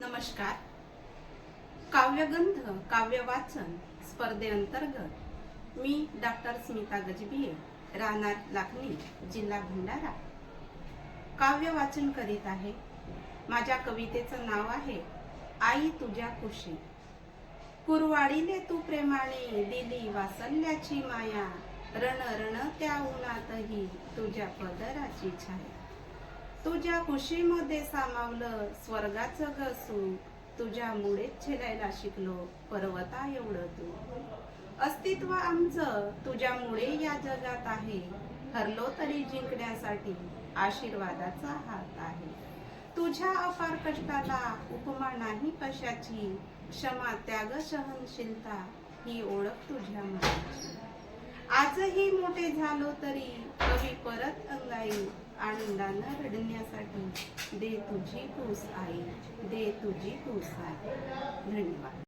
नमस्कार. काव्यगंध काव्य वाचन स्पर्धेअंतर्गत मी डॉक्टर स्मिता गजबिये राहणार लाखनी जिल्हा भंडारा. काव्य वाचन करीत आहे. माझ्या कवितेचं नाव आहे आई तुझ्या कुशी. कुरवाडीले तू प्रेमाने दिली वासल्याची माया रण रण त्या उन्हातही तुझ्या पदराची छाया. तुझ्या कुशीमध्ये सामावलं स्वर्गाचं गसू तुझ्यामुळेच झेलायला शिकलो पर्वता एवढं तू. अस्तित्व आमचं तुझ्यामुळे या जगात आहे हरलो तरी जिंकण्यासाठी आशीर्वादाचा हात आहे. तुझ्या अपार कष्टाला उपमा नाही कशाची क्षमा त्याग सहनशीलता ही ओळख तुझ्या मनाची आजही मोठे झालो तरी कवी परत अंगाई आनंदानं रडण्यासाठी. दे तुझी कूस आई दे तुझी कूस आई. धन्यवाद.